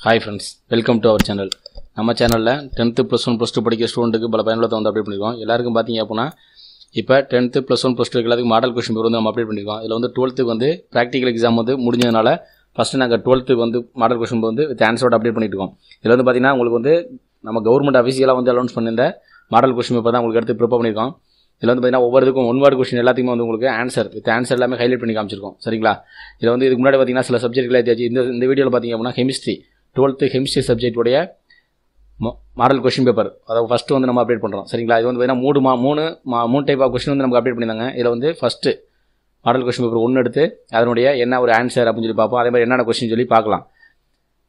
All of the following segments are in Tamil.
Hi friends welcome to our channel நம்ம சேனலில் tenth plus one plus two படிக்கிற ஸ்டூடெண்ட்டுக்கு பல பயனுள்ளதை வந்து அப்டேட் பண்ணியிருக்கோம் எல்லாருக்கும் பார்த்தீங்க அப்படின்னா இப்போ tenth plus one plus two எல்லாத்துக்கும் மாடல் கொஸ்டின் பேர் வந்து நம்ம அப்டேட் பண்ணியிருக்கோம் இதில் வந்து டுவெல்த்துக்கு வந்து ப்ராக்டிக்கல் எக்ஸாம் வந்து முடிஞ்சதுனால ஃபஸ்ட்டு நாங்கள் டுவெல்த்துக்கு வந்து மாடல் கொஸ்டின் வந்து வித் ஆன்சரோட அப்டேட் பண்ணியிருக்கோம் இதில் வந்து பார்த்தீங்கன்னா உங்களுக்கு வந்து நம்ம கவர்மெண்ட் அஃபீஷியலாக வந்து அலௌன்ஸ் பண்ணியிருந்த மாடல் கொஸ்டின் பேப்பர் தான் உங்களுக்கு எடுத்து ப்ரிப்பேர் பண்ணியிருக்கோம் இதில் வந்து பார்த்தீங்கன்னா ஒவ்வொரு இதுக்கும் ஒன் வேர்டு கொஸ்டின் எல்லாத்துக்குமே வந்து உங்களுக்கு ஆன்சர் வித் ஆன்சர் எல்லாமே ஹைலைட் பண்ணி காமிச்சிருக்கோம். சரிங்களா? இதில் வந்து இதுக்கு முன்னாடி பார்த்தீங்கன்னா சில சப்ஜெக்ட்களை ஏற்றியாச்சு இந்த இந்த வீடியோவில் பார்த்தீங்க அப்படின்னா கெமிஸ்ட்ரி டுவெல்த்து கெமிஸ்ட்ரி சப்ஜெக்ட்டுடைய மாடல் கொஸ்டின் பேப்பர் அதாவது ஃபஸ்ட்டு வந்து நம்ம அப்டேட் பண்ணுறோம் சரிங்களா? இது வந்து பார்த்தீங்கன்னா மூணு மா மூணு மா மூணு டைப் ஆஃப் கொஸ்டின் வந்து நமக்கு அப்டேட் பண்ணியிருந்தாங்க. இதில் வந்து ஃபஸ்ட்டு மாடல் கொஸ்டின் பேப்பர் ஒன்று எடுத்து அதனுடைய என்ன ஒரு ஆன்சர் அப்படின்னு சொல்லி பார்ப்போம். அதே மாதிரி என்னென்ன கொஸ்டின் சொல்லி பார்க்கலாம்.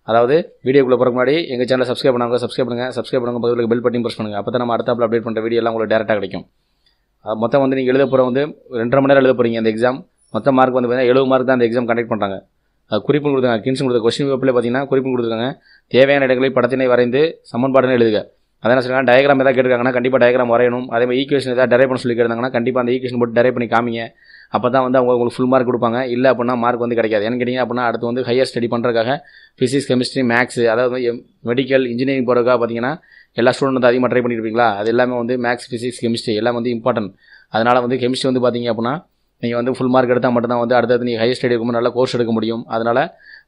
அதாவது வீடியோக்குள்ளே போகிற முன்னாடி எங்கள் சேனலை சப்ஸ்கிரைப் பண்ணாங்க சப்ஸ்கிரைப் பண்ணுங்கள் சப்ஸ்கிரைப் பண்ணுங்க பக்கத்தில் பெல் பட்டன் ப்ரெஸ் பண்ணுங்கள் அப்போ தான் நம்ம அடுத்தாப்பில் அப்டேட் பண்ணுற வீடியோ உங்களுக்கு டேரெக்டாக கிடைக்கும். மொத்தம் வந்து நீங்கள் எழுத போகிற வந்து ரெண்டரை மணி நேரம் எழுத போகிறீங்க அந்த எக்ஸாம் மொத்த மார்க் வந்து பார்த்தீங்கன்னா எழுபது மார்க் தான் அந்த எக்ஸாம் கண்டக்ட் பண்ணுறாங்க குறிப்பு கொடுத்தாங்க கின்ஸ் கொடுத்த கொஸ்டின் பேப்பரில் பார்த்தீங்கன்னா குறிப்பு கொடுத்துருக்காங்க. தேவையான இடங்களில் படத்தினை வரைந்து சமன்பாடுன்னு எழுதுக. அதான் என்ன சொல்லுவாங்க டயக்ராம் ஏதாவது கேட்டிருக்காங்கன்னா கண்டிப்பாக டயக்ராம் வரையணும். அதே மாதிரி ஈக்குவேஷன் ஏதாவது டெரைவ் பண்ண சொல்லி கேட்டாங்கன்னா கண்டிப்பாக அந்த ஈக்குவேஷன் போட்டு டெரைவ் பண்ணி காமிங்க. அப்போ தான் வந்து அவங்க உங்களுக்கு ஃபுல் மார்க் கொடுப்பாங்க. இல்லை அப்படின்னா மார்க் வந்து கிடைக்காது. ஏன்னு கேட்டிங்க அப்படின்னா அடுத்து வந்து ஹையர் ஸ்டடி பண்ணுறதுக்காக ஃபிசிக்ஸ் கெமிஸ்ட்ரி மேக்ஸ் அதாவது மெடிக்கல் இன்ஜினியரிங் போகிறதுக்காக பார்த்தீங்கன்னா எல்லா ஸ்டூடெண்ட் வந்து அதிகமாக ட்ரை பண்ணியிருப்பீங்களா அது எல்லாமே வந்து மேக்ஸ் ஃபிசிக்ஸ் கெமிஸ்ட்ரி எல்லாம் வந்து இம்பார்ட்டன்ட் அதனால் வந்து கெமிஸ்ட்ரி வந்து பார்த்தீங்க அப்படின்னா நீங்கள் வந்து ஃபுல் மார்க் எடுத்தால் மட்டும்தான் வந்து அடுத்தது நீங்கள் ஹையர் ஸ்டடி எடுக்கும்போது நல்ல கோர்ஸ் எடுக்க முடியும். அதனால்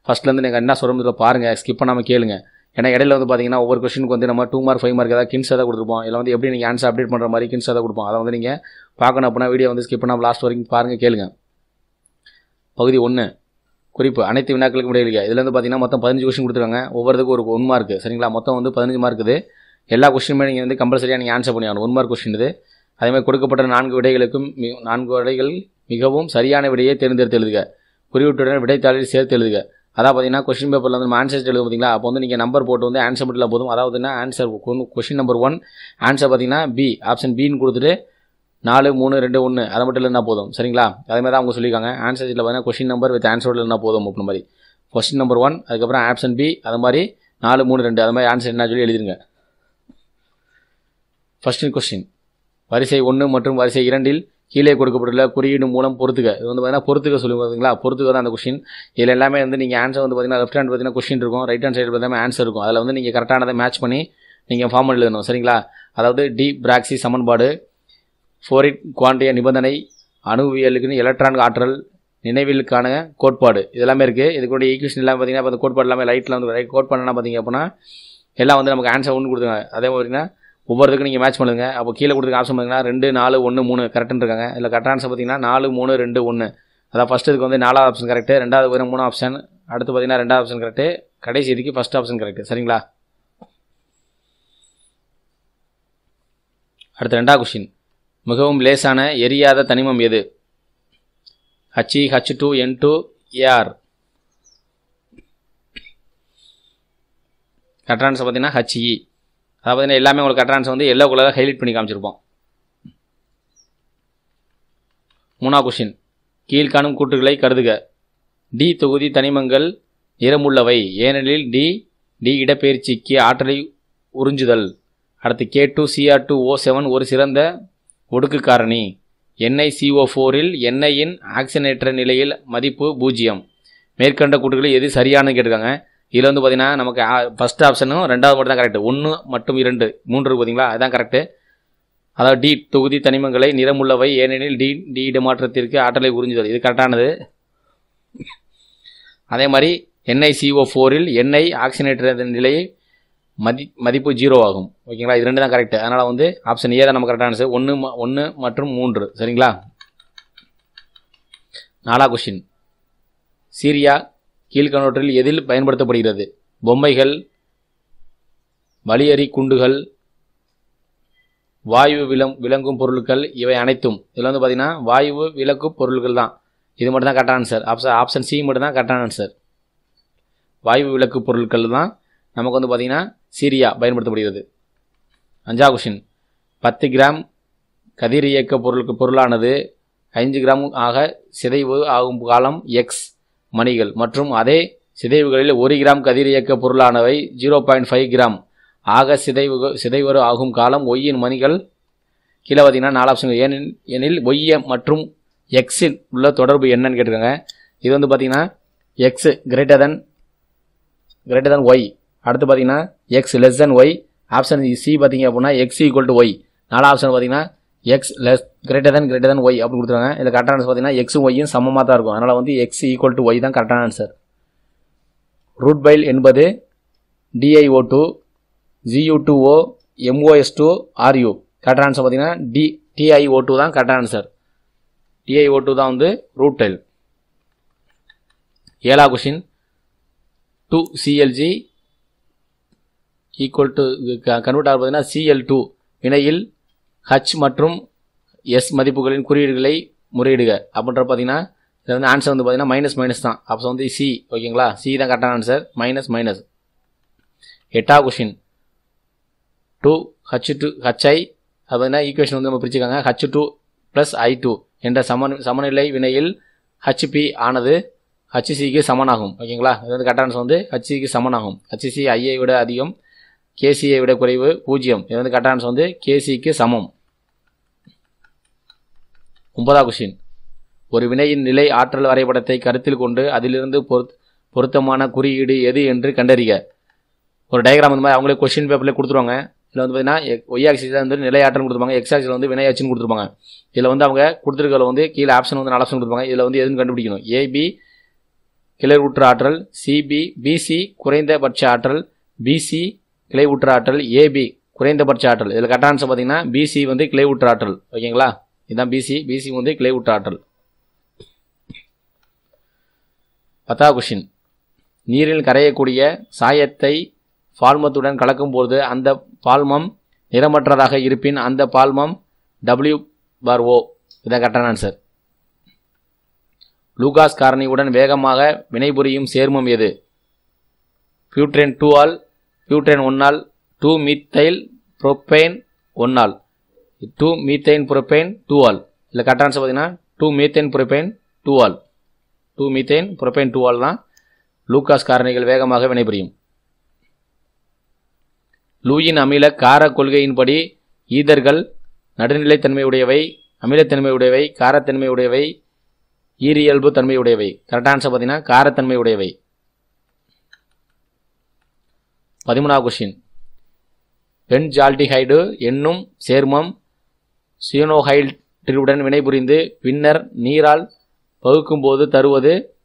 ஃபஸ்ட்லேருந்து நீங்கள் என்ன சொல்கிறோம் பாருங்கள் ஸ்கிப் பண்ணாமல் கேளுங்க. ஏன்னா இடையில வந்து பார்த்தீங்கன்னா ஒவ்வொரு கொஸ்டினுக்கு வந்து நம்ம டூ மார்க் ஃபைவ் மார்க் ஏதாவது கின்ஸ் ஏதாவது கொடுத்துருப்போம். இல்லை வந்து எப்படி நீங்கள் ஆன்சர் அப்டேட் பண்ணுற மாதிரி கின்ஸ் ஏதாவது கொடுப்போம். அதை வந்து நீங்கள் பார்க்கணும் அப்படின்னா வீடியோ வந்து ஸ்கிப் பண்ணாமல் லாஸ்ட் வரைக்கும் பாருங்கள் கேளுங்க. பகுதி ஒன்று குறிப்பு அனைத்து வினாக்களுக்கும் இடையில இதில் வந்து பார்த்தீங்கன்னா மொத்தம் பதினஞ்சு கொஸ்டின் கொடுத்துருக்காங்க. ஒவ்வொருத்துக்கும் ஒரு ஒன் மார்க் சரிங்களா? மொத்தம் வந்து பதினஞ்சு மார்க் இது. எல்லா கொஸ்டினுமே நீங்கள் வந்து கம்பல்சரியாக நீங்கள் ஆன்சர் பண்ணி ஆகணும். ஒன் மார்க் கொஸ்டின் இது. அதேமாதிரி கொடுக்கப்பட்ட நான்கு விடைகளுக்கும் மி- நான்கு விடைகள் மிகவும் சரியான விடையை தேர்ந்தெடுத்து எழுதுக. குறியீட்டுடன் விடைத்தாளில் சேர்த்து எழுதுக. அதான் பார்த்தீங்கன்னா கொஸ்டின் பேப்பரில் வந்து நம்ம ஆன்சர் எழுத பார்த்தீங்களா அப்போ வந்து நீங்கள் நம்பர் போட்டு வந்து ஆன்சர் மட்டும் போதும். அதாவதுன்னா answer question number one answer பார்த்தீங்கன்னா பி ஆப்ஷன் பின்னு கொடுத்துட்டு நாலு மூணு ரெண்டு ஒன்று அதை மட்டும் இல்லைன்னா போதும். சரிங்களா? அதே மாதிரி தான் அவங்க சொல்லியிருக்காங்க. ஆன்சர் சீட்டில் பார்த்தீங்கன்னா கொஷின் நம்பர் வித் ஆன்சர் இல்லைனா போதும் அப்படின்ற மாதிரி. கொஸ்டின் நம்பர் ஒன் அதுக்கப்புறம் ஆப்ஷன் பி அது மாதிரி நாலு மூணு ரெண்டு அது மாதிரி ஆன்சர் என்ன சொல்லி எழுதிருங்க. ஃபஸ்ட்டு கொஸ்டின் வரிசை ஒன்று மற்றும் வரிசை இரண்டில் கீழே கொடுக்கப்பட்டுள்ள குறியீடு மூலம் பொறுத்துக. இது வந்து பார்த்தீங்கன்னா பொறுத்துக்க சொல்லி பார்த்தீங்களா பொறுத்துக்க தான் அந்த கொஷின் இதில் எல்லாமே வந்து நீங்கள் ஆன்சர் வந்து பார்த்தீங்கன்னா லெஃப்ட் ஹேண்ட் பார்த்தீங்கன்னா கொஷின் இருக்கும். ரைட் ஹேண்ட் சைடு பார்த்தீங்கன்னா ஆன்சர் இருக்கும். அதில் வந்து நீங்கள் கரெக்டானதை மேட்ச் பண்ணி நீங்கள் ஃபார்ம் எழுதணும். சரிங்களா? அதாவது டி பிராக்சி சமன்பாடு ஃபோரிட் குவாண்டிய நிபந்தனை அணுவியலுக்குன்னு எலக்ட்ரான் ஆற்றல் நினைவிலுக்கான கோட்பாடு. இதெல்லாமே இருக்குது இதுக்குடைய ஈக்குவேஷன் எல்லாம் பார்த்தீங்கன்னா இப்போ அந்த கோட்பாடு எல்லாமே லைட்டில் வந்து கோட்பாடுலாம் பார்த்தீங்க அப்படின்னா எல்லாம் வந்து நமக்கு ஆன்சர் ஒன்று கொடுத்துருங்க அதே மாதிரினா ஒவ்வொருத்துக்கும் நீங்கள் மேட்ச் பண்ணுங்கள் அப்போ கீழே கொடுத்துருக்க ஆப்ஷன் பார்த்தீங்கன்னா ரெண்டு நாலு ஒன்று மூணு கரெக்டுன்னு இருக்காங்க. இல்லை கரெக்டான ஆன்சர் பார்த்தீங்கன்னா நாலு மூணு ரெண்டு ஒன்று அதான் ஃபஸ்ட்டு இதுக்கு வந்து நாலாவது ஆப்ஷன் கரெக்டு ரெண்டாவது வரும் மூணு ஆப்ஷன் அடுத்து பார்த்தீங்கன்னா ரெண்டாவது ஆப்ஷன் கரெக்ட் கடைசி இதுக்கு ஃபஸ்ட் ஆப்ஷன் கரெக்ட் சரிங்களா? அடுத்து ரெண்டாவது கொஷின் மிகவும் லேசான எரியாத தனிமம் எது? H E H two N two A R கரெக்டான ஆன்சர் பார்த்தீங்கன்னா ஹச்இ அதாவது பார்த்தீங்கன்னா எல்லாமே உங்களுக்கு அட்ரான்ஸ் வந்து எல்லோ கலராக ஹைலைட் பண்ணி காமிச்சிருப்போம். மூணா கொஷின் கீழ்காணும் கூற்றுகளை கருதுக. டி தொகுதி தனிமங்கள் நிறமுள்ளவை. ஏனெனில் டி டி இடப்பெயர்ச்சிக்கு ஆற்றலை உறிஞ்சுதல். அடுத்து K two CR two O seven ஒரு சிறந்த ஒடுக்கு காரணி எண்ணெய் சிஓ ஃபோரில் எண்ணெயின் ஆக்சிஜனேற்ற நிலையில் மதிப்பு பூஜ்ஜியம். மேற்கண்ட கூட்டுகளில் எது சரியானு கேட்டிருக்காங்க. இதில் வந்து பார்த்தீங்கன்னா நமக்கு ஃபஸ்ட் ஆப்ஷனும் ரெண்டாவது மட்டும் தான் கரெக்ட் ஒன்று மற்றும் இரண்டு. மூன்று இருக்கு பார்த்தீங்களா அதுதான் கரெக்டு அதாவது டி தொகுதி தனிமங்களை நிறமுள்ளவை ஏனெனில் டி டி இடமாற்றத்திற்கு ஆற்றலை உறிஞ்சுதல். இது கரெக்டானது அதே மாதிரி எண்ணெய் சிஓ ஃபோரில் எண்ணெய் ஆக்சிஜனேட்டர் நிலையை மதி மதிப்பு ஜீரோ ஆகும். ஓகேங்களா? இது ரெண்டு தான் கரெக்ட் அதனால் வந்து ஆப்ஷன் ஏ தான் நம்ம கரெக்டான ஆன்சர் ஒன்று ஒன்று மற்றும் மூன்று. சரிங்களா? நாலா கொஸ்டின் சீரியா கீழ்கணவற்றில் எதில் பயன்படுத்தப்படுகிறது? பொம்மைகள் வலியறி குண்டுகள் வாயு விளம் விளங்கும் பொருட்கள் இவை அனைத்தும். இதில் வந்து பார்த்தீங்கன்னா வாயு விளக்கு பொருட்கள் தான். இது மட்டும் தான் கரெக்டான ஆன்சர் ஆப்ஷன் ஆப்ஷன் சி மட்டும் தான் கரெக்டான ஆன்சர் வாயு விளக்கு பொருட்கள் தான் நமக்கு வந்து பார்த்திங்கன்னா சீரியா பயன்படுத்தப்படுகிறது. அஞ்சா கொஷின் பத்து கிராம் கதிரியக்க பொருளுக்கு பொருளானது ஐந்து கிராம் ஆக சிதைவு ஆகும் காலம் எக்ஸ் மணிகள் மற்றும் அதே சிதைவுகளில் ஒரு கிராம் கதிரியக்க பொருளானவை ஜீரோ பாயிண்ட் ஃபைவ் கிராம். ஆக சிதைவு சிதைவரு ஆகும் காலம் ஒய்யின் மணிகள் கீழே பார்த்தீங்கன்னா நாலு ஆப்ஷன் ஏனில் எனில் ஒய்ய மற்றும் எக்ஸில் உள்ள தொடர்பு என்னன்னு கேட்டிருக்காங்க. இது வந்து பார்த்தீங்கன்னா X greater than greater than Y அடுத்து பார்த்தீங்கன்னா X less than Y option C பார்த்தீங்க அப்படின்னா எக்ஸ் ஈக்குவல் டு ஒய் நாலு ஆப்ஷன் பார்த்தீங்கன்னா X less greater than greater than Y அப்படி கொடுத்துருவாங்க இதில் கரெக்டான ஆன்சர் பார்த்தீங்கன்னா எக்ஸும் ஒய்யும் சமமாக தான் இருக்கும். அதனால் வந்து எக்ஸ் ஈக்குவல் டு ஒய் தான் கரெக்டான ஆன்சர் ரூட் பைல் என்பது TIO two GU two O MOS two RU கரெக்டான ஆன்சர் பார்த்தீங்கன்னா டி டிஐஓ டூ தான் கரெக்டான ஆன்சர் டிஐஓ டூ தான் வந்து ரூட் டைல் ஏழா question two CLG equal to convert ஆக பார்த்தீங்கன்னா சிஎல் டூ வினையில் ஹச் மற்றும் எஸ் மதிப்புகளின் குறியீடுகளை முறையிடுக. அப்படின்ற பார்த்தீங்கன்னா இது வந்து ஆன்சர் வந்து பார்த்தீங்கன்னா மைனஸ் மைனஸ் தான். அப்போ வந்து சி ஓகேங்களா? சி தான் கரெக்டான ஆன்சர் மைனஸ் மைனஸ் எட்டா question two H two HI அது பார்த்தீங்கன்னா ஈக்குவேஷன் வந்து நம்ம பிரிச்சுக்காங்க. H two plus I two என்ற சமன் சமநிலை வினையில் ஹச்பி ஆனது ஹச்சிசிக்கு சமனாகும். ஓகேங்களா? இது வந்து கரெக்டான ஆன்சர் வந்து ஹச்சிக்கு சமனாகும். ஹச்சிசி ஐயை விட அதிகம். கேசியை விட குறைவு பூஜ்ஜியம். இது வந்து கரெக்டான ஆன்சர் வந்து கேசிக்கு சமம். ஒன்பதாம் கொஷின் ஒரு வினையின் நிலை ஆற்றல் வரைபடத்தை கருத்தில் கொண்டு அதிலிருந்து பொருத் பொருத்தமான குறியீடு எது என்று கண்டறிக. ஒரு டயக்ராம் இந்த மாதிரி அவங்களே கொஸ்டின் பேப்பரில் கொடுத்துருவாங்க. இதில் வந்து பார்த்தீங்கன்னா ஒய் ஆக்சிஸில் வந்து நிலை ஆற்றல் கொடுத்துருப்பாங்க எக்ஸ் ஆக்சிஸில் வந்து வினை ஆச்சுன்னு கொடுத்துருப்பாங்க. இதில் வந்து அவங்க கொடுத்துருக்கல வந்து கீழே ஆப்ஷன் வந்து ஆலோசனை ஆப்ஷன் கொடுத்துருப்பாங்க. இதில் வந்து எதுன்னு கண்டுபிடிக்கணும்? ஏபி கிளர் ஊற்று ஆற்றல் சிபி பிசி குறைந்தபட்ச ஆற்றல் பிசி கிளைவுற்ற ஆற்றல் ஏபி குறைந்தபட்ச ஆற்றல். இதில் கரெக்டாக ஆன்சர் பார்த்தீங்கன்னா பிசி வந்து கிளைவுற்ற ஆற்றல். ஓகேங்களா? இதுதான் பிசி பிசி வந்து கிளைவுற்ற ஆற்றல். பத்தாவது கொஷின் நீரில் கரையக்கூடிய சாயத்தை பால்மத்துடன் கலக்கும்போது அந்த பால்மம் நிறமற்றதாக இருப்பின் அந்த பால்மம் டபிள்யூ பார் ஓ இதான் கரெக்டான ஆன்சர் லூகாஸ் காரணியுடன் வேகமாக வினைபுரியும் சேர்மம் எது? பியூட்ரென் டூ ஆல் பியூட்டைன் ஒன்னால் two methyl propane ஒன்னால் two methane propane two ol இல்லை கரெக்ட் ஆன்சர் பார்த்தீங்கன்னா two methane propane two ol two methane propane two ol தான் லூகாஸ் காரணிகள் வேகமாக வினைபுரியும். லூயின் அமில கார கொள்கையின்படி ஈதர்கள் நடுநிலைத்தன்மையுடையவை அமிலத்தன்மையுடையவை காரத்தன்மையுடையவை ஈரியல்பு தன்மையுடையவை கரெக்டான ஆன்சர் பார்த்தீங்கன்னா காரத்தன்மையுடையவை. பதிமூணாவது கொஷின் பென்ஜால்டிஹைடு என்னும் சேர்மம் சியோனோஹைட்ரியுடன் வினைபுரிந்து பின்னர் நீரால் பகுக்கும்போது தருவது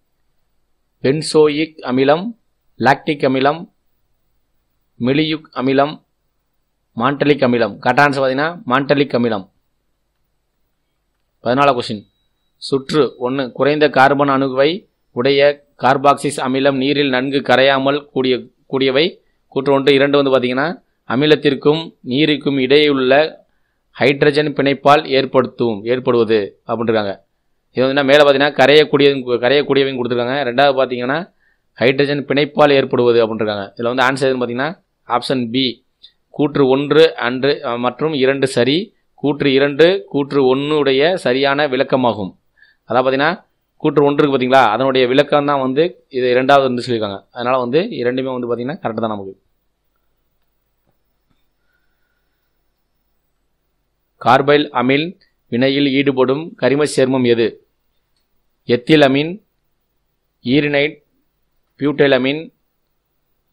பென்சோயிக் அமிலம் லாக்டிக் அமிலம் மெலியுக் அமிலம் மாண்டலிக் அமிலம். கரெக்டான ஆன்சர் பார்த்தீங்கன்னா மாண்டலிக் அமிலம். பதினாலாம் கொஷின் சுற்று ஒன்று குறைந்த கார்பன் அணுவை உடைய கார்பாக்சிஸ் அமிலம் நீரில் நன்கு கரையாமல் கூடிய கூடியவை கூற்று ஒன்று இரண்டு வந்து பார்த்தீங்கன்னா அமிலத்திற்கும் நீருக்கும் இடையுள்ள ஹைட்ரஜன் பிணைப்பால் ஏற்படுத்தும் ஏற்படுவது அப்படின்றாங்க. இது வந்து மேலே பார்த்தீங்கன்னா கரையக்கூடியதும் கரையக்கூடியவையும் கொடுத்துருக்காங்க. ரெண்டாவது பார்த்தீங்கன்னா ஹைட்ரஜன் பிணைப்பால் ஏற்படுவது அப்படின்றாங்க. இதில் வந்து ஆன்சர் எதுன்னு பார்த்தீங்கன்னா ஆப்ஷன் பி கூற்று ஒன்று அன்று மற்றும் இரண்டு சரி. கூற்று இரண்டு கூற்று ஒன்றுடைய சரியான விளக்கமாகும். அதான் பார்த்தீங்கன்னா கூற்று ஒன்றுக்கு பார்த்திங்களா பார்த்தீங்களா அதனுடைய விளக்கம் தான் வந்து இது இரண்டாவது வந்து சொல்லியிருக்காங்க. அதனால் வந்து இரண்டுமே வந்து பார்த்தீங்கன்னா கரெக்டாக தான் நமக்கு. கார்பைல் அமில் வினையில் ஈடுபடும் கரிம சேர்மம் எது? எத்தில் ஈரினைட் பியூட்டைல்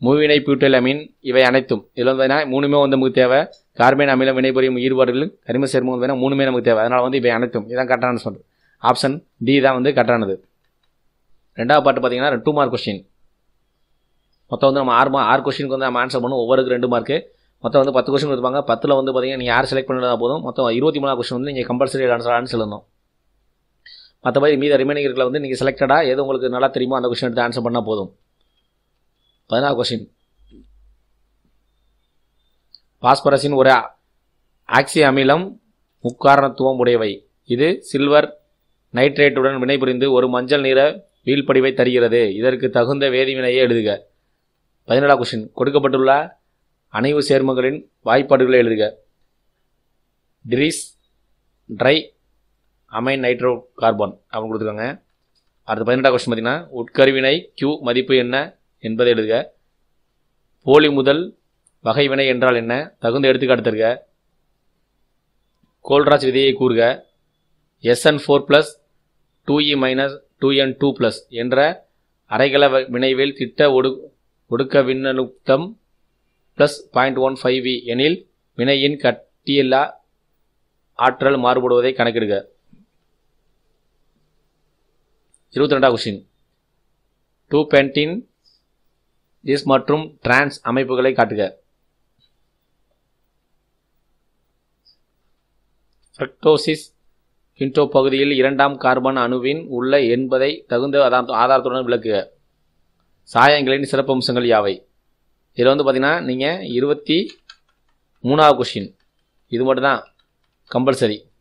மூவினை பியூட்டைல் இவை அனைத்தும். இதில் வந்து மூணுமே வந்து நமக்கு தேவை. கார்பன் அமிலம் வினைபுரியும் ஈடுபாடுகள் கரிம சேர்மம் வந்து மூணுமே நமக்கு தேவை. அதனால் வந்து இவை அனைத்தும். இதான் கரெக்டான சொல் ஆப்ஷன் டி தான் வந்து கரெக்டானது. ரெண்டாவது பாட்டு பார்த்தீங்கன்னா டூ மார்க் கொஸ்டின் மொத்தம் வந்து நம்ம ஆறு ஆறு கொஸ்டினுக்கு வந்து நம்ம ஆன்சர் பண்ணுவோம். ஒவ்வொருக்கு ரெண்டு மார்க்கு மொத்தம் வந்து பத்து கொஸ்டின் கொடுப்பாங்க பத்தில் வந்து பார்த்தீங்கன்னா நீங்கள் யார் செலக்ட் பண்ணுறதா போதும்? மொத்தம் இருபத்தி மூணாவது கொஸ்டின் வந்து நீங்கள் கம்பல்சரி ஆன்சர் ஆன்சர் எழுதணும். மற்றபடி மீத ரிமைனிங் இருக்கிற வந்து நீங்கள் செலக்டடாக எது உங்களுக்கு நல்லா தெரியுமோ அந்த கொஸ்டின் எடுத்து ஆன்சர் பண்ணால் போதும். பதினாறு கொஸ்டின் பாஸ்பரஸின் ஒரு ஆக்சி அமிலம் முக்காரணத்துவம் உடையவை. இது சில்வர் நைட்ரேட்டுடன் வினைபுரிந்து ஒரு மஞ்சள் நிற வீழ்படிவை தருகிறது. இதற்கு தகுந்த வேதிவினையை எழுதுக. பதினேழாம் கொஸ்டின் கொடுக்கப்பட்டுள்ள அணைவு சேர்மங்களின் வாய்ப்பாடுகளை எழுதுக. Tris tri amine nitro carbon அப்படின்னு கொடுத்துருக்காங்க. அடுத்த பதினெட்டாம் கொஸ்டின் பார்த்தீங்கன்னா உட்கருவினை கியூ மதிப்பு என்ன என்பதை எழுதுக. போலி முதல் வகை வினை என்றால் என்ன? தகுந்த எடுத்துக்காட்டு தருக. கோல்ராஜ் விதியை கூறுக. SN four plus two E minus two N two plus என்ற அரைகல வினைவில் திட்ட ஒடு ஒடுக்க விண்ணழுத்தம் plus point one five V எனில் வினையின் கட்டியில்லா ஆற்றல் மாறுபடுவதை கணக்கிடுக. இருபத்தி ரெண்டாவது கொஸ்டின் டூ பென்டின் இஸ் மற்றும் டிரான்ஸ் அமைப்புகளை காட்டுக. ஃப்ரக்டோசிஸ் கிண்டோ பகுதியில் இரண்டாம் கார்பன் அணுவின் உள்ள என்பதை தகுந்த ஆதாரத்துடன் விளக்குக. சாயங்களின் சிறப்பம்சங்கள் யாவை? இதில் வந்து பார்த்தீங்கன்னா நீங்கள் இருபத்தி மூணாவது கொஷின் இது மட்டும் தான் கம்பல்சரி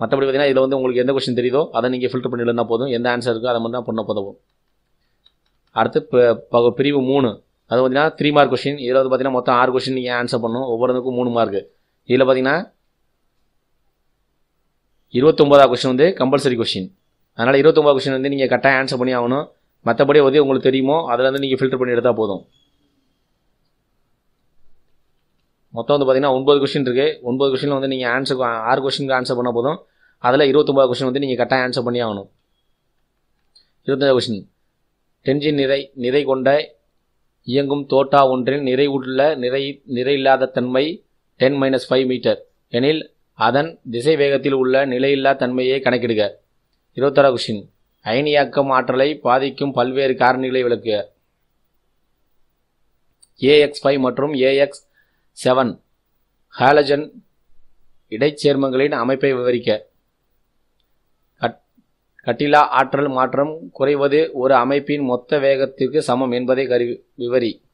மற்றபடி பார்த்தீங்கன்னா இதில் வந்து உங்களுக்கு எந்த கொஷின் தெரியுதோ அதை நீங்கள் ஃபில்டர் பண்ணி எழுதினா போதும். எந்த ஆன்சர் இருக்கோ அதை மட்டும் தான் பண்ண போதும். அடுத்து ப- ப- பிரிவு மூணு. அது பார்த்தீங்கன்னா த்ரீ மார்க் கொஷின் இதில் வந்து பார்த்தீங்கன்னா மொத்தம் ஆறு கொஷின் நீங்கள் ஆன்சர் பண்ணணும். ஒவ்வொருக்கும் மூணு மார்க் இதில் பார்த்தீங்கன்னா இருபத்தொம்போதாவது கொஷின் வந்து கம்பல்சரி கொஷின் அதனால் இருபத்தொம்போது கொஷின் வந்து நீங்கள் கரெக்டாக ஆன்சர் பண்ணி ஆகணும். மற்றபடி வந்து உங்களுக்கு தெரியுமோ அதில் வந்து நீங்கள் ஃபில்டர் பண்ணி எடுத்தால் போதும். மொத்தம் வந்து பார்த்தீங்கன்னா ஒன்பது கொஷின் இருக்குது ஒன்பது கொஷினில் வந்து நீங்கள் ஆன்சர் ஆறு கொஷினுக்கு ஆன்சர் பண்ண போதும். அதில் இருபத்தொம்பது கொஷின் வந்து நீங்கள் கரெக்டாக ஆன்சர் பண்ணி ஆகணும். இருபத்தஞ்சாவது கொஷின் டென்ஜின் நிறை நிறை கொண்ட இயங்கும் தோட்டா ஒன்றில் நிறைவுள்ள நிறை நிறை இல்லாத தன்மை டென் மைனஸ் ஃபைவ் மீட்டர் எனில் அதன் திசை வேகத்தில் உள்ள நிலையில்லா தன்மையை கணக்கிடுக. இருபத்தாறு கொஷின் அயனியாக்கம் ஆற்றலை பாதிக்கும் பல்வேறு காரணிகளை விளக்குக. ஏஎக்ஸ் ஃபைவ் மற்றும் ஏஎக்ஸ் செவன். ஹாலஜன் இடைச்சேர்மங்களின் அமைப்பை விவரிக்க. கட்- கட்டிலா ஆற்றல் மாற்றம் குறைவது ஒரு அமைப்பின் மொத்த வேகத்திற்கு சமம் என்பதை கரு விவரி.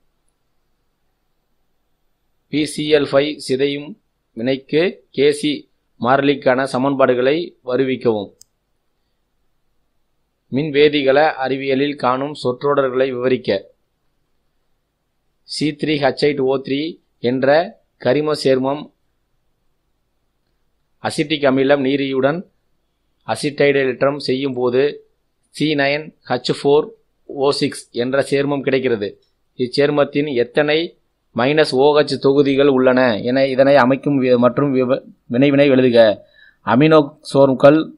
பிசிஎல் ஃபைவ் சிதையும் வினைக்கு கேசி மாறிலிக்கான சமன்பாடுகளை வருவிக்கவும். மின்வேதிகள அறிவியலில் காணும் சொற்றொடர்களை விவரிக்க. C three H eight O three என்ற கரிம சேர்மம் அசிட்டிக் அமிலம் நீரியுடன் அசிட்டைடேற்றம் செய்யும் போது C nine H four O six என்ற சேர்மம் கிடைக்கிறது. இச்சேர்மத்தின் எத்தனை மைனஸ் ஓஹச் தொகுதிகள் உள்ளன என இதனை அமைக்கும் வி- மற்றும் விவ- வினைவினை எழுதுக. அமினோசோர்கள்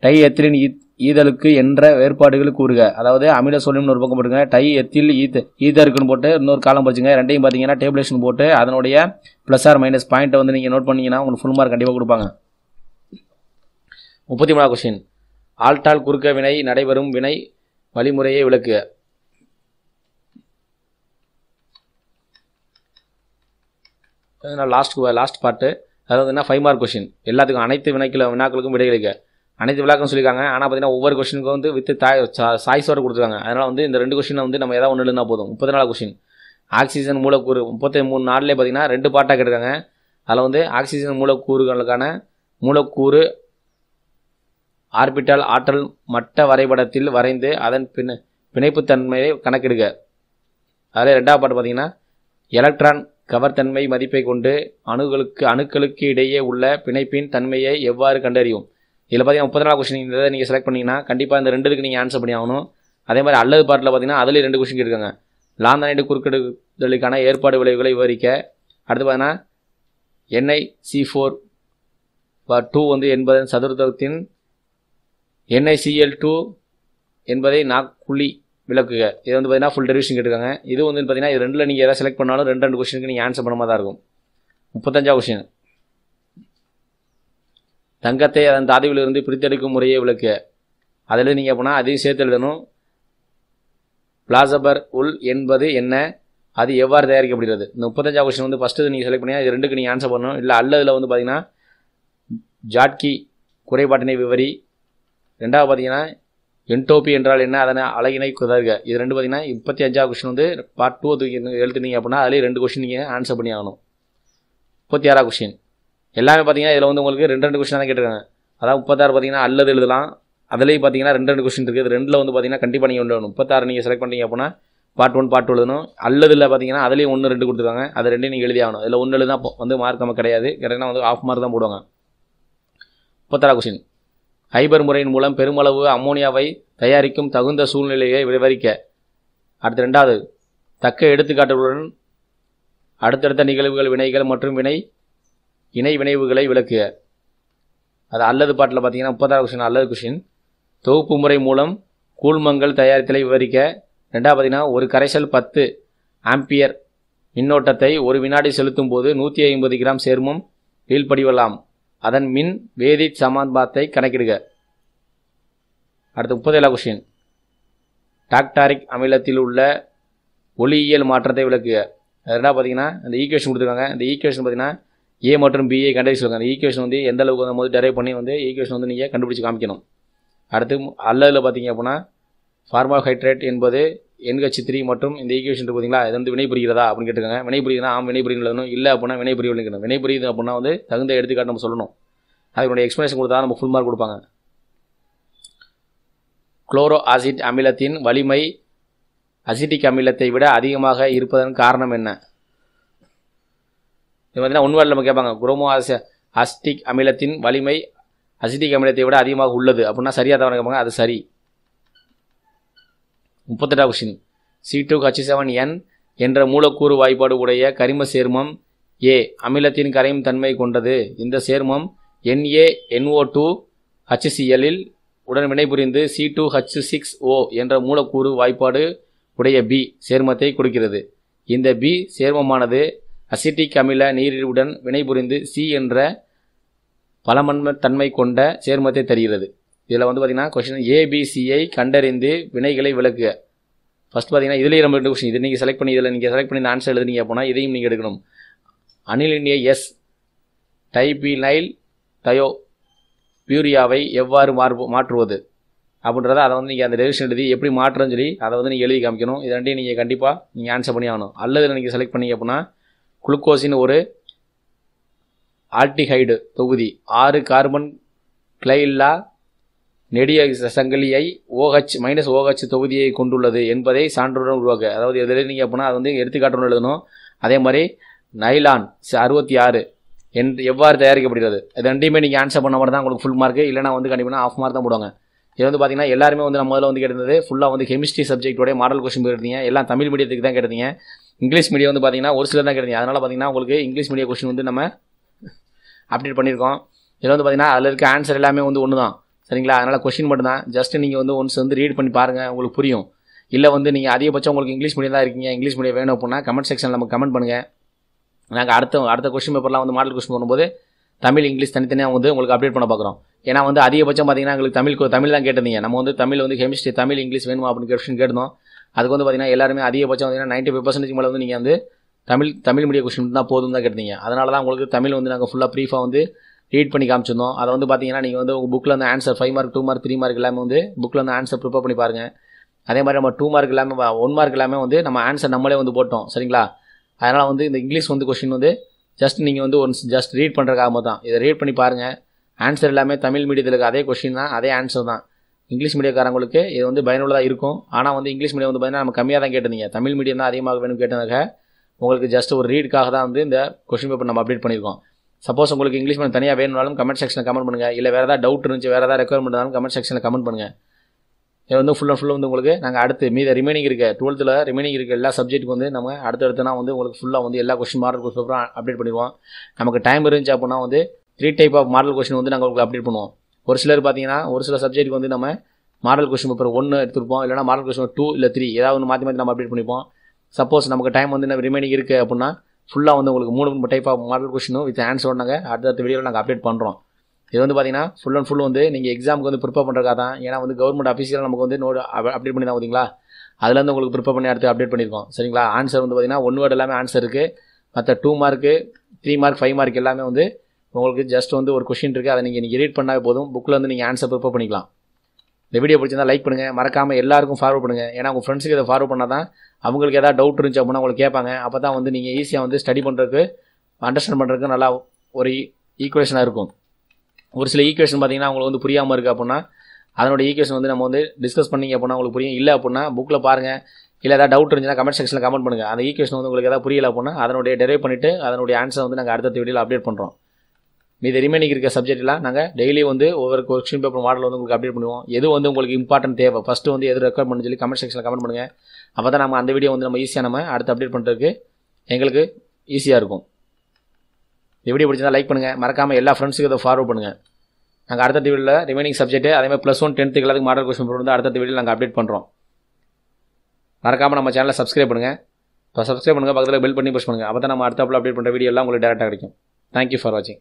டை எத்திலின் ஈதலுக்கு என்ற வேறுபாடுகள் கூறுக. அதாவது அமில சோடியம்னு ஒரு பக்கம் போட்டுங்க டை எத்தில் ஈத். ஈதருக்குன்னு போட்டு இன்னொரு காலம் படிச்சுங்க ரெண்டையும் பார்த்தீங்கன்னா டேபிளேஷன் போட்டு அதனுடைய ப்ளஸ் ஆர் மைனஸ் பாயிண்ட்டை வந்து நீங்கள் நோட் பண்ணிங்கன்னா உங்களுக்கு ஃபுல் மார்க் கண்டிப்பாக கொடுப்பாங்க. முப்பத்தி மூணாவது கொஸ்டின் ஆல்டால் குறுக்க வினை நடைபெறும் வினை வழிமுறையை விளக்கு லாஸ்ட் லாஸ்ட் பார்ட்டு அதாவது என்ன? ஃபைவ் மார்க் கொஷின் எல்லாத்துக்கும் அனைத்து வினைக்கில வினாக்களுக்கும் விடையளிக்க. அனைத்து விளாக்கும் சொல்லியிருக்காங்க. ஆனால் பார்த்தீங்கன்னா ஒவ்வொரு கொஸ்டினுக்கும் வந்து வித் தாய் சாய்ஸோடு கொடுத்துருக்காங்க. அதனால் வந்து இந்த ரெண்டு கொஸ்டினை வந்து நம்ம ஏதாவது ஒன்று இருந்தால் போதும். முப்பத்தி நாலு கொஷின் ஆக்சிஜன் மூலக்கூறு முப்பத்தி மூணு நாலுலேயே பார்த்தீங்கன்னா ரெண்டு பாட்டாக கேட்டிருக்காங்க. அதில் வந்து ஆக்சிஜன் மூலக்கூறுகளுக்கான மூலக்கூறு ஆர்பிட்டால் ஆற்றல் மட்ட வரைபடத்தில் வரைந்து அதன் பின் பிணைப்புத்தன்மையை கணக்கெடுக்க அதில் ரெண்டாவது பாட்டு பார்த்தீங்கன்னா எலக்ட்ரான் தன்மை மதிப்பை கொண்டு அணுகளுக்கு அணுக்களுக்கு இடையே உள்ள பிணைப்பின் தன்மையை எவ்வாறு கண்டறியும்? இதில் பார்த்தீங்கன்னா முப்பத்தி நாலு கொஸ்டின் நீங்கள் செலக்ட் பண்ணிங்கன்னா கண்டிப்பாக இந்த ரெண்டுக்கு நீங்கள் ஆன்சர் பண்ணி ஆகணும். அதே மாதிரி அல்லது பாட்டில் பார்த்தீங்கன்னா அதுலேயும் ரெண்டு கொஸ்டின் இருக்காங்க. லாந்தனைடு குறுக்கெடுதலுக்கான ஏற்பாடு விளைவுகளை விவரிக்க. அடுத்து பார்த்தீங்கன்னா என்ஐ சி ஃபோர் டூ வந்து என்பதன் சதுரத்தின் என்ஐசிஎல் டூ என்பதை நாக்குழி விளக்குக. இது வந்து பார்த்தீங்கன்னா ஃபுல் டெரிவிஷன் கேட்டிருக்காங்க. இது வந்து பார்த்தீங்கன்னா இது ரெண்டில் நீங்கள் எதாவது செலக்ட் பண்ணாலும் ரெண்டு ரெண்டு கொஸ்டினுக்கு நீங்கள் ஆன்சர் பண்ண மாதிரி தான் இருக்கும். முப்பத்தஞ்சா கொஸ்டின் தங்கத்தை அதன் தாதுவிலிருந்து பிரித்தெடுக்கும் முறையை விளக்கு. அதில் நீங்கள் போனால் அதையும் சேர்த்து எழுதணும். பிளாசபர் உல் என்பது என்ன? அது எவ்வாறு தயாரிக்கப்படுகிறது? இந்த முப்பத்தஞ்சாவது கொஸ்டின் வந்து ஃபஸ்ட்டு நீங்கள் செலக்ட் பண்ணி இது ரெண்டுக்கு நீங்கள் ஆன்சர் பண்ணணும். இல்லை அல்லதில் வந்து பார்த்தீங்கன்னா ஜாட்கி குறைபாட்டினை விவரி. ரெண்டாவது பார்த்தீங்கன்னா என்டோபி என்றால் என்ன? அதனை அழகினை குதர்க. இது ரெண்டு பார்த்தீங்கன்னா முப்பத்தி அஞ்சாவது கொஸ்டின் வந்து பார்ட் டூ தூக்கி எழுத்துனீங்க அப்படின்னா அதுலேயே ரெண்டு கொஸ்டின் நீங்கள் ஆன்சர் பண்ணி ஆகணும் முப்பத்தி ஆறாவது கொஸ்டின் எல்லாமே பார்த்தீங்கன்னா இதில் வந்து உங்களுக்கு ரெண்டு ரெண்டு கொஸ்டின் தான் கேட்டிருக்காங்க. அதாவது முப்பத்தாறு பார்த்தீங்கன்னா அல்லது எழுதலாம். அதுலேயும் பார்த்தீங்கன்னா ரெண்டு ரெண்டு கொஸ்டின் இருக்குது ரெண்டில் வந்து பார்த்தீங்கன்னா கண்டிப்பாக நீங்கள் ஒன்று முப்பத்தாறு நீங்கள் செலக்ட் பண்ணிங்க அப்படின்னா பார்ட் ஒன் பார்ட் டூ எழுதணும். அல்லதில் பார்த்தீங்கன்னா அதுலேயும் ஒன்று ரெண்டு கொடுத்துருக்காங்க. அது ரெண்டையும் நீங்கள் எழுதி ஆகணும். இதில் ஒன்று எழுதினா வந்து மார்க் நம்ம கிடையாது. கிடையாது வந்து ஆஃப் மார்க் தான் போடுவாங்க. முப்பத்தாறு கொஸ்டின் ஹைபர் முறையின் மூலம் பெருமளவு அம்மோனியாவை தயாரிக்கும் தகுந்த சூழ்நிலையை விவரிக்க. அடுத்து ரெண்டாவது தக்க எடுத்துக்காட்டுகளுடன் அடுத்தடுத்த நிகழ்வுகள் வினைகள் மற்றும் வினை இணை வினைவுகளை விளக்குக. அது அல்லது பாட்டில் பார்த்தீங்கன்னா முப்பத்தாறு கொஸ்டின் அல்லது கொஸ்டின் தொகுப்பு முறை மூலம் கூழ்மங்கள் தயாரித்தலை விவரிக்க. ரெண்டாவது பார்த்தீங்கன்னா ஒரு கரைசல் பத்து ஆம்பியர் மின்னோட்டத்தை ஒரு வினாடி செலுத்தும் போது நூற்றி ஐம்பது கிராம் சேர்மம் வீழ்படிவலாம். அதன் மின் வேதி சமான்பாத்தை கணக்கிடுக. அடுத்து முப்பதேழா கொஸ்டின் டாக்டாரிக் அமிலத்தில் உள்ள ஒளியியல் மாற்றத்தை விளக்குக. அது என்ன பார்த்தீங்கன்னா அந்த ஈக்குவேஷன் கொடுத்துருக்காங்க. இந்த ஈக்குவேஷன் பார்த்தீங்கன்னா ஏ மற்றும் பிஏ கண்டுபிடிச்சு சொல்லுங்க அந்த ஈக்குவேஷன் வந்து எந்த அளவுக்கு வந்து போது டெரைவ் பண்ணி வந்து ஈக்குவேஷன் வந்து நீங்கள் கண்டுபிடிச்சு காமிக்கணும். அடுத்து அல்லதில் பார்த்தீங்க அப்படின்னா ஃபார்மாஹைட்ரேட் என்பது என்ஹெச் த்ரீ மற்றும் இந்த ஈக்குவேஷன் பார்த்தீங்களா இது வந்து வினை புரிகிறதா அப்படின்னு கேட்டுருக்காங்க. வினை புரியுதுன்னா ஆம் வினை புரியணும் இல்லை அப்படின்னா வினை புரிய எழுதணும் வினை புரியுது அப்படின்னா வந்து தகுந்த எடுத்துக்காட்டு நம்ம சொல்லணும். அதனுடைய எக்ஸ்பிளேஷன் கொடுத்தா நம்ம ஃபுல் மார்க் கொடுப்பாங்க. குளோரோ ஆசிட் அமிலத்தின் வலிமை அசிட்டிக் அமிலத்தை விட அதிகமாக இருப்பதன் காரணம் என்ன? இது பார்த்தீங்கன்னா உண்மையில் நம்ம கேட்பாங்க குரோமோ அஸ்டிக் அமிலத்தின் வலிமை அசிட்டிக் அமிலத்தை விட அதிகமாக உள்ளது. அப்படின்னா சரியாக தவறு கேட்பாங்க அது சரி. முப்பத்தெட்டாம் question C two H seven N என்ற மூலக்கூறு வாய்ப்பாடு உடைய கரிம சேர்மம் ஏ அமிலத்தின் கரையும் தன்மை கொண்டது. இந்த சேர்மம் என்ஏ என்ஓ டூ ஹச்சிசிஎல்லில் உடன் வினைபுரிந்து C two H six O என்ற மூலக்கூறு வாய்ப்பாடு உடைய பி சேர்மத்தை கொடுக்கிறது இந்த பி சேர்மமானது அசிட்டிக் அமில நீரிழிவுடன் வினைபுரிந்து சி என்ற பலமன்ம தன்மை கொண்ட சேர்மத்தை தருகிறது. இதில் வந்து பார்த்திங்கன்னா கொஸ்டின் ஏபிசியை கண்டறிந்து வினைகளை விளக்குக. ஃபஸ்ட் பார்த்தீங்கன்னா இதுலேயே நம்ம ரெண்டு கொஷின் இது நீங்கள் செலக்ட் பண்ணி இதில் நீங்கள் செலக்ட் பண்ணி இந்த ஆன்சர் எழுதுனீங்க போனால் இதையும் நீங்கள் எடுக்கணும். அனிலினிய எஸ் டைபினைல் தயோ பியூரியாவை எவ்வாறு மாறு மாற்றுவது? அப்படின்றத அதை வந்து நீங்கள் அந்த ரெவிஷன் எழுதி எப்படி மாற்றுறன்னு சொல்லி அதை வந்து நீங்கள் எழுதி காமிக்கணும். இது ரெண்டையும் நீங்கள் கண்டிப்பாக நீங்கள் ஆன்சர் பண்ணி ஆகணும். அல்லது நீங்கள் செலக்ட் பண்ணீங்க அப்படின்னா குளுக்கோஸின் ஒரு ஆல்டிஹைடு தொகுதி. ஆறு கார்பன் கிளைல்லா நெடிய சங்கிலியை ஓஹெச் மைனஸ் ஓஹச் தொகுதியை கொண்டுள்ளது என்பதை சான்றுடன் உருவாக்க. அதாவது எதில் எழுதினீங்க அப்படின்னா அது வந்து எடுத்துக்காட்டுடன் எழுதணும். அதே மாதிரி நைலான் அறுபத்தி ஆறு என் எவ்வாறு தயாரிக்கப்படுகிறது. இது ரெண்டையுமே நீங்கள் ஆன்சர் பண்ண மாதிரி தான் உங்களுக்கு ஃபுல் மார்க் இல்லைனா வந்து கண்டிப்பாக ஆஃப் மார்க் தான் போடுவாங்க. இது வந்து பார்த்தீங்கன்னா எல்லாருமே வந்து நம்ம முதல்ல வந்து கேட்டிருந்தது ஃபுல்லாக வந்து கெமிஸ்ட்ரி சப்ஜெக்டோடைய மாடல் கொஸ்டின் போயிருந்தீங்க. எல்லாம் தமிழ் மீடியத்துக்கு தான் கேட்டீங்க இங்கிலீஷ் மீடியம் வந்து பார்த்தீங்கன்னா ஒரு சிலர் தான் கிடையாது அதனால் பார்த்தீங்கன்னா உங்களுக்கு இங்கிலீஷ் மீடியம் கொஸ்டின் வந்து நம்ம அப்டேட் பண்ணியிருக்கோம். இதில் வந்து பார்த்தீங்கன்னா அதில் இருக்க ஆன்சர் எல்லாமே வந்து ஒன்று தான் சரிங்களா? அதனால் கொஷின் மட்டும்தான். ஜஸ்ட் நீங்கள் வந்து ஒன்ஸ் வந்து ரீட் பண்ணி பாருங்கள் உங்களுக்கு புரியும். இல்லை வந்து நீங்கள் அதிகபட்சம் உங்களுக்கு இங்கிலீஷ் மீடியம் தான் இருக்கீங்க. இங்கிலீஷ் மீடியம் வேணும் அப்படின்னா கமெண்ட் செக்ஷனில் நம்ம கமெண்ட் பண்ணுங்கள் நாங்கள் அடுத்த அடுத்த கொஸ்டின் பேப்பர்லாம் வந்து மாடல் கொஸ்டின் பண்ணும்போது தமிழ் இங்கிலீஷ் தனித்தனியாக வந்து உங்களுக்கு அப்டேட் பண்ண பார்க்குறோம் ஏன்னா வந்து அதிகபட்சம் பார்த்தீங்கன்னா எங்களுக்கு தமிழ் தமிழ் தான் கேட்டிருந்தீங்க. நம்ம வந்து தமிழ் வந்து கெமிஸ்ட்ரி தமிழ் இங்கிலீஷ் வேணுமா அப்படின்னு கொஸ்டின் கேட்டிருந்தோம். அதுக்கு வந்து பார்த்தீங்கன்னா எல்லாருமே அதிகபட்சம் பார்த்தீங்கன்னா நைன்ட்டி ஃபைவ் பர்சன்டேஜ் மேலே வந்து நீங்கள் வந்து தமிழ் தமிழ் மீடியம் கொஸ்டின் தான் போதும் தான் கேட்டீங்க அதனால தான் உங்களுக்கு தமிழ் வந்து நாங்கள் ஃபுல்லாக ப்ரீஃபாக வந்து ரீட் பண்ணி காமிச்சிருந்தோம். அதை வந்து பார்த்தீங்கன்னா நீங்கள் வந்து உங்கள் புக்கில் வந்து answer five mark two mark three mark எல்லாமே வந்து புக்கில் வந்து ஆன்சர் ப்ரிப்பேர் பண்ணி பாருங்கள் அதே மாதிரி நம்ம டூ மார்க் எல்லாமே ஒன் மார்க் எல்லாமே வந்து நம்ம ஆன்சர் நம்மளே வந்து போட்டோம். சரிங்களா? அதனால் வந்து இந்த இங்கிலீஷ் வந்து கொஸ்டின் வந்து ஜஸ்ட் நீங்கள் வந்து ஒன்ஸ் ஜஸ்ட் ரீட் பண்ணுறதுக்காக தான் இதை ரீட் பண்ணி பாருங்கள் ஆன்சர் எல்லாமே தமிழ் மீடியத்தில் இருக்க அதே கொஸ்டின் தான் அதே ஆன்சர் தான். இங்கிலீஷ் மீடியக்காரங்களுக்கு இது வந்து பயனுள்ளதாக இருக்கும். ஆனால் வந்து இங்கிலீஷ் மீடியம் வந்து பார்த்தீங்கன்னா நம்ம கம்மியாக தான் கேட்டிருந்தீங்க. தமிழ் மீடியம் தான் அதிகமாக வேணும் கேட்டதாக உங்களுக்கு ஜஸ்ட் ஒரு ரீடுக்காக தான் வந்து இந்த கொஸ்டின் பேப்பர் நம்ம அப்டேட் பண்ணியிருக்கோம். சப்போஸ் உங்களுக்கு இங்கிலீஷ் மீடியம் தனியாக வேணும்னாலும் கமெண்ட் செக்ஷனில் கமெண்ட் பண்ணுங்கள் இல்லை வேறு ஏதாவது டவுட் இருந்துச்சு வேறு ஏதாவது ரெக்யர்மெண்ட் இருந்தாலும் கமெண்ட் செக்ஷனில் கமெண்ட் பண்ணுங்கள் இது வந்து ஃபுல் அண்ட் ஃபுல்லாக வந்து உங்களுக்கு நாங்கள் அடுத்து மீத ரிமைனிங் இருக்க டுவெல்த்தில் ரிமைனிங் இருக்க எல்லா சப்ஜெக்ட்டுக்கு வந்து நம்ம அடுத்தடுத்துனா வந்து உங்களுக்கு ஃபுல்லாக வந்து எல்லா கொஸ்டின் மாடல் கொஸ்டின் அப்டேட் பண்ணிடுவோம். நமக்கு டைம் இருந்துச்சு அப்படின்னா வந்து three type of model question வந்து நாங்கள் உங்களுக்கு அப்டேட் பண்ணுவோம். ஒரு சிலர் பார்த்தீங்கன்னா ஒரு சில சப்ஜெக்ட்டுக்கு வந்து நம்ம மாடல் கொஸ்டின் பேப்பர் ஒன்று எடுத்துருப்போம். இல்லைனா மாடல் கொஸ்டின் டூ இல்லை த்ரீ ஏதாவது ஒன்று மாற்றி மாற்றி நம்ம அப்டேட் பண்ணிப்போம். சப்போஸ் நமக்கு டைம் வந்து நம்ம ரிமைனிங் இருக்குது அப்படின்னா ஃபுல்லாக வந்து உங்களுக்கு மூணு டைப் ஆஃப் மாடல் கொஸ்டினும் வித் ஆன்சர் நாங்கள் அடுத்த வீடியோவில் நாங்கள் அப்டேட் பண்ணுறோம் இது வந்து பார்த்தீங்கன்னா ஃபுல் அண்ட் ஃபுல் வந்து நீங்கள் எக்ஸாமுக்கு வந்து ப்ரிப்பேர் பண்ணுறதா தான். ஏன்னா வந்து கவர்மெண்ட் அஃபீஷியலாக நமக்கு வந்து நோட் அப்டேட் பண்ணி தான் பார்த்தீங்களா அதுலேருந்து உங்களுக்கு ப்ரிப்பேர் பண்ணி அடுத்து அப்டேட் பண்ணியிருக்கோம் சரிங்களா? ஆன்சர் வந்து பார்த்தீங்கன்னா ஒன் வேர்டு எல்லாமே ஆன்சர் இருக்குது மற்ற two mark three mark five mark எல்லாமே வந்து உங்களுக்கு ஜஸ்ட் வந்து ஒரு கொஷின் இருக்குது அதை நீங்கள் நீங்கள் ரீட் பண்ணாவே போதும். புக்கில் வந்து நீங்கள் ஆன்சர் ப்ரிப்பேர் பண்ணிக்கலாம். இந்த வீடியோ பிடிச்சிருந்தா லைக் பண்ணுங்கள் மறக்காமல் எல்லாருக்கும் ஃபார்வர்ட் பண்ணுங்கள் ஏன்னா உங்கள் ஃப்ரெண்ட்ஸுக்கு இதை ஃபார்வர்ட் பண்ணால் தான் அவங்களுக்கு ஏதாவது டவுட் இருந்துச்சு அப்படின்னா உங்களுக்கு கேட்பாங்க. அப்போ தான் வந்து நீங்கள் ஈஸியாக வந்து ஸ்டடி பண்ணுறதுக்கு அண்டர்ஸ்டாண்ட் பண்ணுறதுக்கு நல்லா ஒரு ஈக்குவேஷனாக இருக்கும். ஒரு சில ஈக்குவேஷன் பார்த்தீங்கன்னா அவங்களுக்கு வந்து புரியாமல் இருக்குது அப்படின்னா அதனோட ஈக்குவேஷன் வந்து நம்ம வந்து டிஸ்கஸ் பண்ணிங்க அப்படின்னா உங்களுக்கு புரியும். இல்லை அப்படின்னா புக்கில் பாருங்கள் இல்லை ஏதாவது டவுட் இருந்துச்சுன்னா கமெண்ட் செக்ஷனில் கமெண்ட் பண்ணுங்கள் அந்த ஈக்குவேஷன் வந்து உங்களுக்கு ஏதாவது புரியல அப்படின்னா அதனுடைய டெரைவ் பண்ணிவிட்டு அதனுடைய ஆன்சர் வந்து நாங்கள் அடுத்த வீடியோவில் அப்டேட் பண்ணுறோம் மீது ரிமைனிங் இருக்க சப்ஜெக்ட்லாம் நாங்கள் டெய்லி வந்து ஒவ்வொரு கொஸ்டின் பேப்பர் மாடல் வந்து உங்களுக்கு அப்டேட் பண்ணுவோம். எது வந்து உங்களுக்கு இம்பார்ட்டன்ட் தேவை? ஃபஸ்ட்டு வந்து எது ரெக்கார்ட் பண்ணு சொல்லி கமெண்ட் செக்ஷனில் கமெண்ட் பண்ணுங்கள் அப்போ தான் நம்ம அந்த வீடியோ வந்து நம்ம ஈஸியாக நம்ம அடுத்து அப்டேட் பண்ணுறதுக்கு எங்களுக்கு ஈஸியாக இருக்கும். இந்த வீடியோ பிடிச்சிருந்தா லைக் பண்ணுங்கள் மறக்காமல் எல்லா ஃப்ரெண்ட்ஸுக்கு இதை ஃபார்வர்ட் பண்ணுங்கள் நாங்கள் அடுத்த வீடியோவில் ரிமைனிங் சப்ஜெக்ட்டு அதே மாதிரி ப்ளஸ் ஒன் டென்த்துக்கு எல்லாத்துக்கு மாடல் கொஸ்டின் பேப்பர் வந்து அடுத்த வீடியோவில் நாங்கள் அப்டேட் பண்ணுறோம் மறக்காமல் நம்ம சேனலை சப்ஸ்கிரைப் பண்ணுங்கள் இப்போ சப்ஸ்கிரைப் பண்ணுங்கள் பக்கத்தில் பெல் பண்ணி ப்ரெஸ் பண்ணுங்கள் அப்போ தான் நம்ம அடுத்த அப்டேட் பண்ணுற வீடியோ எல்லாம் உங்களுக்கு டேரெக்டாக கிடைக்கும். தேங்க்யூ ஃபார் வாட்சிங்